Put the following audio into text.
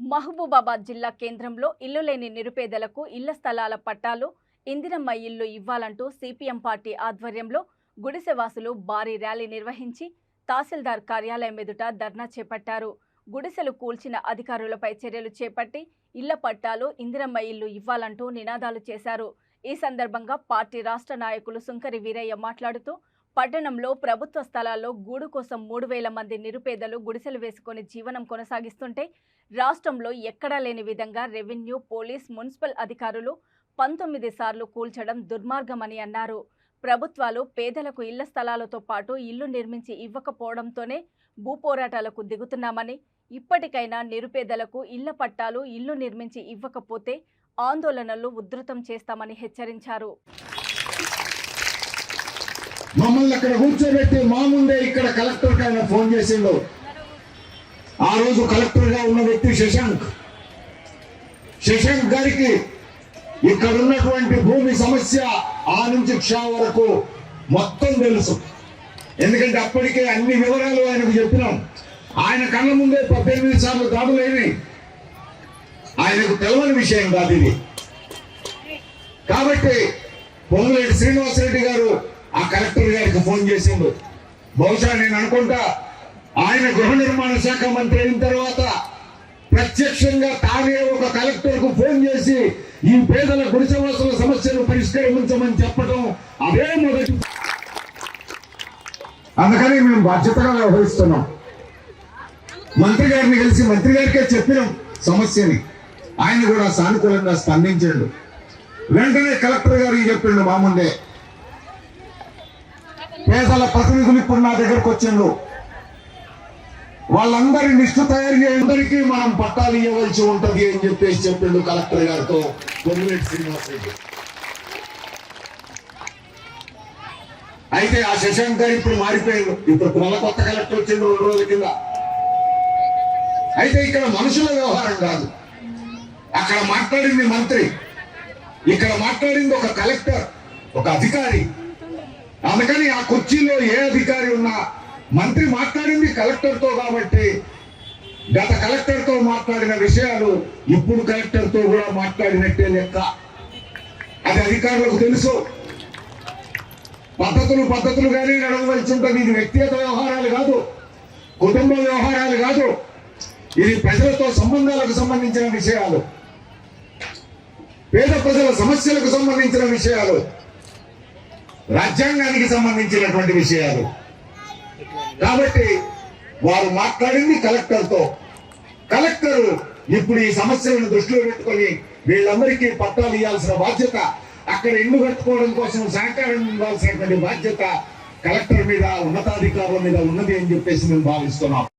మహబూబాబాద్ జిల్లా కేంద్రంలో ఇల్లు లేని నిరుపేదలకు ఇళ్ళ స్థలాల పట్టాలు ఇందిరమ్మ ఇల్లు ఇవ్వాలంటూ సిపిఎం పార్టీ ఆధ్వర్యంలో గుడిసెవాసులు భారీ ర్యాలీ నిర్వహించి తహసీల్దార్ కార్యాలయం ఎదుట ధర్నా చేపట్టారు. గుడిసెలు కూల్చిన అధికారులపై చర్యలు చేపట్టి ఇళ్ళ పట్టాలు ఇందిరమ్మ ఇల్లు ఇవ్వాలంటూ నినాదాలు చేశారు. ఈ సందర్భంగా పార్టీ రాష్ట్ర నాయకులు సుంకరి వీరయ్య మాట్లాడుతూ పట్టణంలో ప్రభుత్వ స్థలాల్లో గూడు కోసం మూడు వేల మంది నిరుపేదలు గుడిసెలు వేసుకొని జీవనం కొనసాగిస్తుంటే రాష్ట్రంలో ఎక్కడా లేని విధంగా రెవెన్యూ పోలీస్ మున్సిపల్ అధికారులు పంతొమ్మిది సార్లు కూల్చడం దుర్మార్గమని అన్నారు. ప్రభుత్వాలు పేదలకు ఇళ్ళ స్థలాలతో పాటు ఇల్లు నిర్మించి ఇవ్వకపోవడంతోనే భూపోరాటాలకు దిగుతున్నామని ఇప్పటికైనా నిరుపేదలకు ఇళ్ళ పట్టాలు ఇల్లు నిర్మించి ఇవ్వకపోతే ఆందోళనలు ఉధృతం చేస్తామని హెచ్చరించారు. మమ్మల్ని అక్కడ కూర్చోబెట్టి మా ముందే ఇక్కడ కలెక్టర్ ఆయన ఫోన్ చేసిండు. ఆ రోజు కలెక్టర్గా ఉన్న వ్యక్తి శశాంక్. శశాంక్ గారికి ఇక్కడ ఉన్నటువంటి భూమి సమస్య ఆ నుంచి క్షా వరకు మొత్తం తెలుసు. ఎందుకంటే అప్పటికే అన్ని వివరాలు ఆయనకు చెప్పినాం. ఆయన కళ్ళ ముందే పద్దెనిమిది సార్లు దాడులైనవి ఆయనకు తెలవని విషయం కాదు ఇది. కాబట్టి పొంగులేటి శ్రీనివాసరెడ్డి గారు ఆ కలెక్టర్ గారికి ఫోన్ చేసిండు. బహుశా నేను అనుకుంటా ఆయన గృహ నిర్మాణ శాఖ మంత్రి అయిన తర్వాత ప్రత్యక్షంగా తానే ఒక కలెక్టర్కు ఫోన్ చేసి ఈ పేదల గుడిసవాసుల సమస్యను పరిష్కరించమని చెప్పడం అదే మొదటి అందుకని మేము బాధ్యతగా వ్యవహరిస్తున్నాం. మంత్రి గారిని కలిసి మంత్రి గారికే చెప్పినాం సమస్యని. ఆయన కూడా సానుకూలంగా స్పందించాడు. వెంటనే కలెక్టర్ గారికి చెప్పిండు మా ముందే. పేదల ప్రతినిధులు ఇప్పుడు నా దగ్గరకు వచ్చిండు వాళ్ళందరి లిస్టు తయారు చేయడానికి మనం పట్టాలు ఇవ్వవలసి ఉంటది అని చెప్పేసి చెప్పిండు కలెక్టర్ గారితో పొంగులేటి శ్రీనివాస్ రెడ్డి అయితే ఆ శశాంక్ గారు ఇప్పుడు మారిపోయాడు. ఇప్పుడు మళ్ళా కొత్త కలెక్టర్ వచ్చిండు రెండు రోజుల కింద. అయితే ఇక్కడ మనుషుల వ్యవహారం కాదు. అక్కడ మాట్లాడింది మంత్రి. ఇక్కడ మాట్లాడింది ఒక కలెక్టర్ ఒక అధికారి. అందుకని ఆ కుర్చీలో ఏ అధికారి ఉన్నా మంత్రి మాట్లాడింది కలెక్టర్తో కాబట్టి గత కలెక్టర్తో మాట్లాడిన విషయాలు ఇప్పుడు కలెక్టర్తో కూడా మాట్లాడినట్టే లెక్క. అది అధికారులకు తెలుసు. పద్ధతులు పద్ధతులుగానే నడవలసి ఉంటుంది. ఇది వ్యక్తిగత వ్యవహారాలు కాదు కుటుంబ వ్యవహారాలు కాదు. ఇది ప్రజలతో సంబంధాలకు సంబంధించిన విషయాలు. పేద ప్రజల సమస్యలకు సంబంధించిన విషయాలు. రాజ్యాంగానికి సంబంధించినటువంటి విషయాలు. కాబట్టి వారు మాట్లాడింది కలెక్టర్తో. కలెక్టర్ ఇప్పుడు ఈ సమస్యలను దృష్టిలో పెట్టుకొని వీళ్ళందరికీ పట్టాలు ఇవ్వాల్సిన బాధ్యత అక్కడ ఇల్లు కట్టుకోవడం కోసం సహకారం ఇవ్వాల్సినటువంటి బాధ్యత కలెక్టర్ మీద ఉన్నతాధికారుల మీద ఉన్నది అని చెప్పేసి మేము భావిస్తున్నాం.